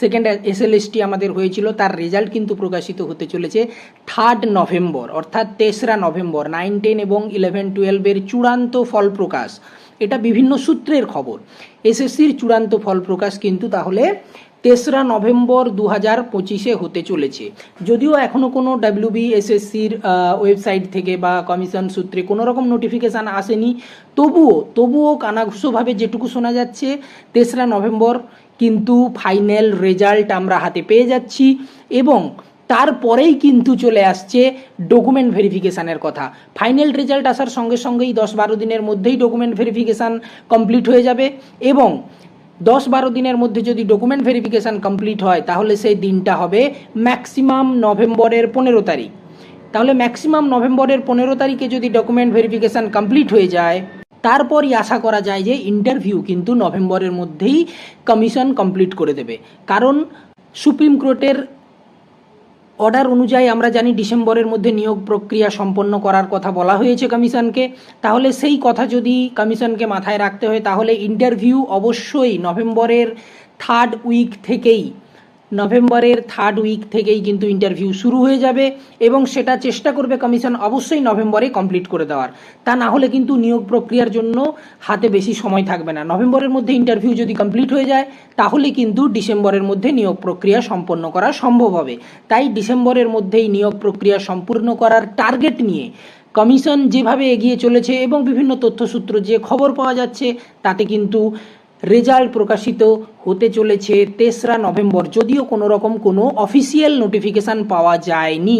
Second SLST আমাদের হয়েছিল, তার রেজাল্ট কিন্তু প্রকাশিত হতে চলেছে থার্ড নভেম্বর অর্থাৎ তেসরা নভেম্বর নাইন টেন এবং ইলেভেন টুয়েলভের চূড়ান্ত ফল প্রকাশ। এটা বিভিন্ন সূত্রের খবর। এসএসসির চূড়ান্ত ফল প্রকাশ কিন্তু তাহলে তেসরা নভেম্বর দু হাজার পঁচিশে হতে চলেছে। যদিও এখনও কোনো ডাব্লিউবি এসএসসির ওয়েবসাইট থেকে বা কমিশন সূত্রে কোনো রকম নোটিফিকেশান আসেনি, তবুও তবুও কানাঘুষোভাবে যেটুকু শোনা যাচ্ছে, তেসরা নভেম্বর কিন্তু ফাইনাল রেজাল্ট আমরা হাতে পেয়ে যাচ্ছি এবং তারপরেই কিন্তু চলে আসছে ডকুমেন্ট ভেরিফিকেশানের কথা। ফাইনাল রেজাল্ট আসার সঙ্গে সঙ্গেই দশ বারো দিনের মধ্যেই ডকুমেন্ট ভেরিফিকেশান কমপ্লিট হয়ে যাবে এবং দশ বারো দিনের মধ্যে যদি ডকুমেন্ট ভেরিফিকেশান কমপ্লিট হয়, তাহলে সেই দিনটা হবে ম্যাক্সিমাম নভেম্বরের পনেরো তারিখ। তাহলে ম্যাক্সিমাম নভেম্বরের পনেরো তারিখে যদি ডকুমেন্ট ভেরিফিকেশান কমপ্লিট হয়ে যায় তারপরই আশা করা যায় যে ইন্টারভিউ কিন্তু নভেম্বরের মধ্যেই কমিশন কমপ্লিট করে দেবে। কারণ সুপ্রিম কোর্টের অর্ডার অনুযায়ী আমরা জানি ডিসেম্বরের মধ্যে নিয়োগ প্রক্রিয়া সম্পন্ন করার কথা বলা হয়েছে কমিশনকে তাহলে সেই কথা যদি কমিশনকে মাথায় রাখতে হয়, তাহলে ইন্টারভিউ অবশ্যই নভেম্বরের থার্ড উইক থেকেই নভেম্বরের থার্ড উইক থেকেই কিন্তু ইন্টারভিউ শুরু হয়ে যাবে এবং সেটা চেষ্টা করবে কমিশন অবশ্যই নভেম্বরে কমপ্লিট করে দেওয়ার। তা না হলে কিন্তু নিয়োগ প্রক্রিয়ার জন্য হাতে বেশি সময় থাকবে না। নভেম্বরের মধ্যে ইন্টারভিউ যদি কমপ্লিট হয়ে যায়, তাহলে কিন্তু ডিসেম্বরের মধ্যে নিয়োগ প্রক্রিয়া সম্পন্ন করা সম্ভব হবে। তাই ডিসেম্বরের মধ্যেই নিয়োগ প্রক্রিয়া সম্পূর্ণ করার টার্গেট নিয়ে কমিশন যেভাবে এগিয়ে চলেছে এবং বিভিন্ন তথ্যসূত্র যে খবর পাওয়া যাচ্ছে, তাতে কিন্তু রেজাল্ট প্রকাশিত হতে চলেছে তেসরা নভেম্বর যদিও কোনো রকম কোনো অফিসিয়াল নোটিফিকেশান পাওয়া যায়নি।